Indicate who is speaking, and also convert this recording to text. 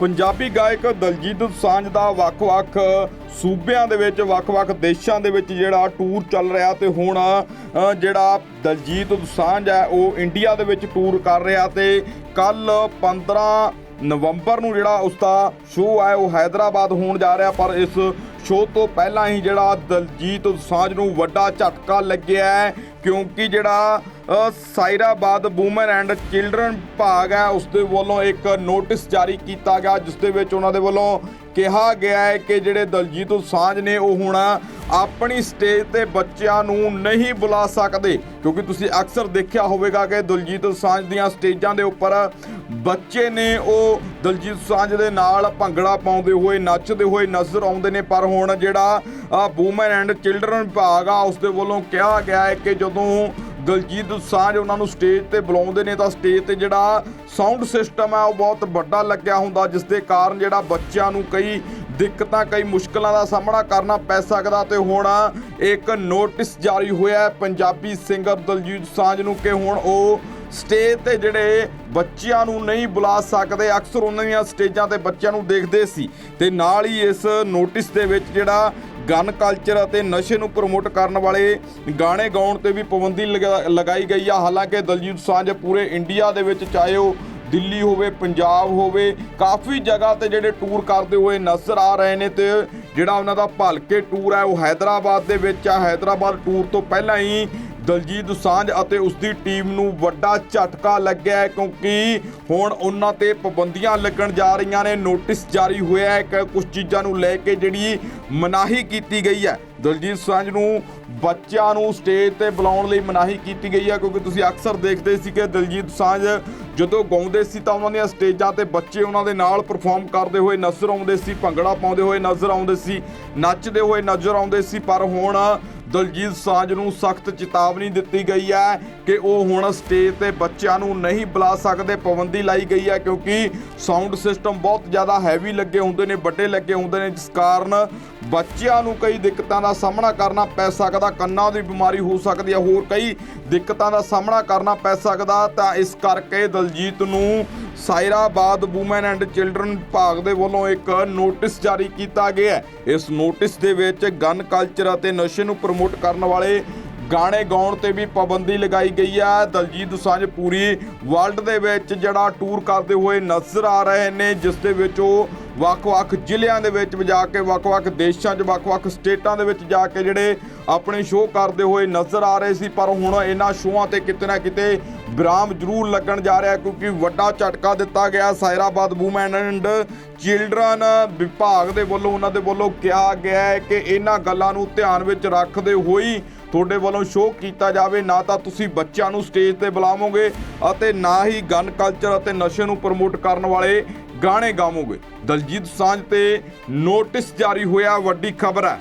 Speaker 1: ਪੰਜਾਬੀ ਗਾਇਕ ਦਲਜੀਤ ਦੁਸਾਂਝ ਦਾ ਵੱਖ-ਵੱਖ ਸੂਬਿਆਂ ਦੇ ਵਿੱਚ, ਵੱਖ-ਵੱਖ ਦੇਸ਼ਾਂ ਦੇ ਵਿੱਚ ਜਿਹੜਾ ਟੂਰ ਚੱਲ ਰਿਹਾ ਤੇ ਹੁਣ ਜਿਹੜਾ ਦਲਜੀਤ ਦੁਸਾਂਝ ਹੈ, ਉਹ ਇੰਡੀਆ ਦੇ ਵਿੱਚ ਟੂਰ ਕਰ ਰਿਹਾ ਤੇ ਕੱਲ 15 ਨਵੰਬਰ ਨੂੰ ਜਿਹੜਾ ਉਸ ਦਾ ਸ਼ੋਅ ਹੈ, ਉਹ ਹైదరాబాద్ ਹੋਣ ਜਾ ਰਿਹਾ। ਪਰ ਇਸ ਸ਼ੋਅ ਤੋਂ ਪਹਿਲਾਂ ਹੀ ਜਿਹੜਾ ਦਲਜੀਤ ਸਾਂਝ ਨੂੰ ਵੱਡਾ ਝਟਕਾ ਲੱਗਿਆ ਕਿਉਂਕਿ ਜਿਹੜਾ ਸਾਇਰਾਬਾਦ ਵੂਮਨ ਐਂਡ ਚਿਲਡਰਨ ਵਿਭਾਗ ਹੈ। ਉਸ ਦੇ ਵੱਲੋਂ ਇੱਕ ਨੋਟਿਸ ਜਾਰੀ ਕੀਤਾ ਗਿਆ, ਜਿਸ ਦੇ ਵਿੱਚ ਉਹਨਾਂ ਦੇ ਵੱਲੋਂ ਕਿਹਾ ਗਿਆ ਹੈ ਕਿ ਜਿਹੜੇ ਦਲਜੀਤ ਦੋਸਾਂਝ ਨੇ, ਉਹ ਹੁਣ ਆਪਣੀ ਸਟੇਜ ਤੇ ਬੱਚਿਆਂ ਨੂੰ ਨਹੀਂ ਬੁਲਾ ਸਕਦੇ। ਕਿਉਂਕਿ ਤੁਸੀਂ ਅਕਸਰ ਦੇਖਿਆ ਹੋਵੇਗਾ ਕਿ ਦਲਜੀਤ ਦੋਸਾਂਝ ਦੀਆਂ ਸਟੇਜਾਂ ਦੇ ਉੱਪਰ ਬੱਚੇ ਨੇ ਉਹ ਦਲਜੀਤ ਦੋਸਾਂਝ ਦੇ ਨਾਲ ਭੰਗੜਾ ਪਾਉਂਦੇ ਹੋਏ, ਨੱਚਦੇ ਹੋਏ ਨਜ਼ਰ ਆਉਂਦੇ ਨੇ। ਪਰ ਹੁਣ ਜਿਹੜਾ ਵੂਮਨ ਐਂਡ ਚਿਲਡਰਨ ਵਿਭਾਗ ਆ, ਉਸ ਦੇ ਵੱਲੋਂ ਕਿਹਾ ਗਿਆ ਹੈ ਕਿ ਜਦੋਂ ਦਲਜੀਤ ਦੋਸਾਂਝ ਉਹਨਾਂ ਨੂੰ ਸਟੇਜ ਤੇ ਬੁਲਾਉਂਦੇ ਨੇ ਤਾਂ ਸਟੇਜ ਤੇ ਜਿਹੜਾ ਸਾਊਂਡ ਸਿਸਟਮ ਹੈ ਉਹ ਬਹੁਤ ਵੱਡਾ ਲੱਗਿਆ ਹੁੰਦਾ, ਜਿਸ ਦੇ ਕਾਰਨ ਜਿਹੜਾ ਬੱਚਿਆਂ ਨੂੰ ਕਈ ਦਿੱਕਤਾਂ, ਕਈ ਮੁਸ਼ਕਲਾਂ ਦਾ ਸਾਹਮਣਾ ਕਰਨਾ ਪੈ ਸਕਦਾ ਤੇ ਹੁਣ ਇੱਕ ਨੋਟਿਸ ਜਾਰੀ ਹੋਇਆ ਹੈ ਪੰਜਾਬੀ ਸਿੰਗਰ ਦਲਜੀਤ ਸਾਂਝ ਨੂੰ ਕਿ ਹੁਣ ਉਹ ਸਟੇਜ ਤੇ ਜਿਹੜੇ ਬੱਚਿਆਂ ਨੂੰ ਨਹੀਂ ਬੁਲਾ ਸਕਦੇ, ਅਕਸਰ ਉਹਨਾਂ ਦੀਆਂ ਸਟੇਜਾਂ ਤੇ ਬੱਚਿਆਂ ਨੂੰ ਦੇਖਦੇ ਸੀ ਤੇ ਨਾਲ ਹੀ ਇਸ ਨੋਟਿਸ ਦੇ ਵਿੱਚ ਜਿਹੜਾ ਗਨ ਕਲਚਰ ਅਤੇ ਨਸ਼ੇ ਨੂੰ ਪ੍ਰਮੋਟ ਕਰਨ ਵਾਲੇ ਗਾਣੇ ਗਾਉਣ ਤੇ ਵੀ ਪਾਬੰਦੀ ਲਗਾਈ ਗਈ ਆ। ਹਾਲਾਂਕਿ ਦਲਜੀਤ ਸਾਂਝ ਪੂਰੇ ਇੰਡੀਆ ਦੇ ਵਿੱਚ, ਚਾਹੇ ਉਹ ਦਿੱਲੀ ਹੋਵੇ, ਪੰਜਾਬ ਹੋਵੇ, ਕਾਫੀ ਜਗ੍ਹਾ ਤੇ ਜਿਹੜੇ ਟੂਰ ਕਰਦੇ ਹੋਏ ਨਜ਼ਰ ਆ ਰਹੇ ਨੇ ਤੇ ਜਿਹੜਾ ਉਹਨਾਂ ਦਾ ਭਲਕੇ ਟੂਰ ਹੈ, ਉਹ ਹੈਦਰਾਬਾਦ ਦੇ ਵਿੱਚ ਆ। ਹੈਦਰਾਬਾਦ ਟੂਰ ਤੋਂ ਪਹਿਲਾਂ ਹੀ ਦਲਜੀਤ ਦੋਸਾਂਝ ਅਤੇ ਉਸ ਦੀ ਟੀਮ ਨੂੰ ਵੱਡਾ ਝਟਕਾ ਲੱਗਿਆ ਹੈ ਕਿਉਂਕਿ ਹੁਣ ਉਹਨਾਂ ਤੇ ਪਾਬੰਦੀਆਂ ਲੱਗਣ ਜਾ ਰਹੀਆਂ ਨੇ। ਨੋਟਿਸ ਜਾਰੀ ਹੋਇਆ ਹੈ ਕਿ ਕੁਝ ਚੀਜ਼ਾਂ ਨੂੰ ਲੈ ਕੇ ਜਿਹੜੀ ਮਨਾਹੀ ਕੀਤੀ ਗਈ ਹੈ। ਦਲਜੀਤ ਸਾਂਝ ਨੂੰ ਬੱਚਿਆਂ ਨੂੰ ਸਟੇਜ ਤੇ ਬੁਲਾਉਣ ਲਈ ਮਨਾਹੀ ਕੀਤੀ ਗਈ ਹੈ ਕਿਉਂਕਿ ਤੁਸੀਂ ਅਕਸਰ ਦੇਖਦੇ ਸੀ ਕਿ ਦਲਜੀਤ ਸਾਂਝ ਜਦੋਂ ਗਾਉਂਦੇ ਸੀ ਤਾਂ ਉਹਨਾਂ ਦੀਆਂ ਸਟੇਜਾਂ ਤੇ ਬੱਚੇ ਉਹਨਾਂ ਦੇ ਨਾਲ ਪਰਫਾਰਮ ਕਰਦੇ ਹੋਏ ਨਜ਼ਰ ਆਉਂਦੇ ਸੀ, ਭੰਗੜਾ ਪਾਉਂਦੇ ਹੋਏ ਨਜ਼ਰ ਆਉਂਦੇ ਸੀ, ਨੱਚਦੇ ਹੋਏ ਨਜ਼ਰ ਆਉਂਦੇ ਸੀ। ਪਰ ਹੁਣ ਦਲਜੀਤ ਸਾਂਝ ਨੂੰ ਸਖਤ ਚੇਤਾਵਨੀ ਦਿੱਤੀ ਗਈ ਹੈ ਕਿ ਉਹ ਹੁਣ ਸਟੇਜ ਤੇ ਬੱਚਿਆਂ ਨੂੰ ਨਹੀਂ ਬੁਲਾ ਸਕਦੇ, ਪਾਬੰਦੀ ਲਾਈ ਗਈ ਹੈ ਕਿਉਂਕਿ ਸਾਊਂਡ ਸਿਸਟਮ ਬਹੁਤ ਜ਼ਿਆਦਾ ਹੈਵੀ ਲੱਗੇ ਹੁੰਦੇ ਨੇ, ਵੱਡੇ ਲੱਗੇ ਹੁੰਦੇ ਨੇ, ਜਿਸ ਕਾਰਨ ਬੱਚਿਆਂ ਨੂੰ ਕਈ ਦਿੱਕਤਾਂ ਦਾ ਸਾਹਮਣਾ ਕਰਨਾ ਪੈ ਸਕਦਾ, ਕੰਨਾਂ ਦੀ ਬਿਮਾਰੀ ਹੋ ਸਕਦੀ ਹੈ, ਹੋਰ ਕਈ ਦਿੱਕਤਾਂ ਦਾ ਸਾਹਮਣਾ ਕਰਨਾ ਪੈ ਸਕਦਾ। ਤਾਂ ਇਸ ਕਰਕੇ ਦਲਜੀਤ ਨੂੰ ਸਾਇਰਾਬਾਦ ਵੂਮਨ ਐਂਡ ਚਿਲਡਰਨ ਵਿਭਾਗ ਦੇ ਵੱਲੋਂ ਇੱਕ ਨੋਟਿਸ ਜਾਰੀ ਕੀਤਾ ਗਿਆ ਹੈ। ਇਸ ਨੋਟਿਸ ਦੇ ਵਿੱਚ ਗਨ ਕਲਚਰ ਅਤੇ ਨਸ਼ੇ ਨੂੰ ਪ੍ਰਮੋਟ ਕਰਨ ਵਾਲੇ ਗਾਣੇ ਗਾਉਣ ਤੇ ਵੀ ਪਾਬੰਦੀ ਲਗਾਈ ਗਈ ਹੈ ਦਲਜੀਤ ਦੋਸਾਂਝ ਪੂਰੀ ਵਰਲਡ ਦੇ ਵਿੱਚ ਜਿਹੜਾ ਟੂਰ ਕਰਦੇ ਹੋਏ ਨਜ਼ਰ ਆ ਰਹੇ ਨੇ, ਜਿਸ ਦੇ ਵਿੱਚ ਉਹ ਵੱਖ-ਵੱਖ ਜ਼ਿਲ੍ਹਿਆਂ ਦੇ ਵਿੱਚ ਜਾ ਕੇ, ਵੱਖ-ਵੱਖ ਦੇਸ਼ਾਂ 'ਚ, ਵੱਖ-ਵੱਖ ਸਟੇਟਾਂ ਦੇ ਵਿੱਚ ਜਾ ਕੇ ਜਿਹੜੇ ਆਪਣੇ ਸ਼ੋਅ ਕਰਦੇ ਹੋਏ ਨਜ਼ਰ ਆ ਰਹੇ ਸੀ। ਪਰ ਹੁਣ ਇਹਨਾਂ ਸ਼ੋਆਂ ਤੇ ਕਿਤੇ ਨਾ ਕਿਤੇ ਵਿਰਾਮ ਜ਼ਰੂਰ ਲੱਗਣ ਜਾ ਰਿਹਾ, ਕਿਉਂਕਿ ਵੱਡਾ ਝਟਕਾ ਦਿੱਤਾ ਗਿਆ ਸਾਇਰਾਬਾਦ ਵੂਮੈਨ ਐਂਡ ਚਿਲਡਰਨ ਵਿਭਾਗ ਦੇ ਵੱਲੋਂ, ਉਹਨਾਂ ਦੇ ਵੱਲੋਂ ਕਿਹਾ ਗਿਆ ਹੈ ਕਿ ਇਹਨਾਂ ਗੱਲਾਂ ਨੂੰ ਧਿਆਨ ਵਿੱਚ ਰੱਖਦੇ ਹੋਈ ਤੁਹਾਡੇ ਵੱਲੋਂ ਸ਼ੋਅ ਕੀਤਾ ਜਾਵੇ, ਨਾ ਤਾਂ ਤੁਸੀਂ ਬੱਚਿਆਂ ਨੂੰ ਸਟੇਜ ਤੇ ਬੁਲਾਵੋਗੇ ਅਤੇ ਨਾ ਹੀ ਗਨ ਕਲਚਰ ਅਤੇ ਨਸ਼ੇ ਨੂੰ ਪ੍ਰਮੋਟ ਕਰਨ ਵਾਲੇ ਗਾਣੇ ਗਾਵੋਗੇ। ਦਲਜੀਤ ਸਾਂਝ ਤੇ ਨੋਟਿਸ ਜਾਰੀ ਹੋਇਆ, ਵੱਡੀ ਖਬਰ ਹੈ।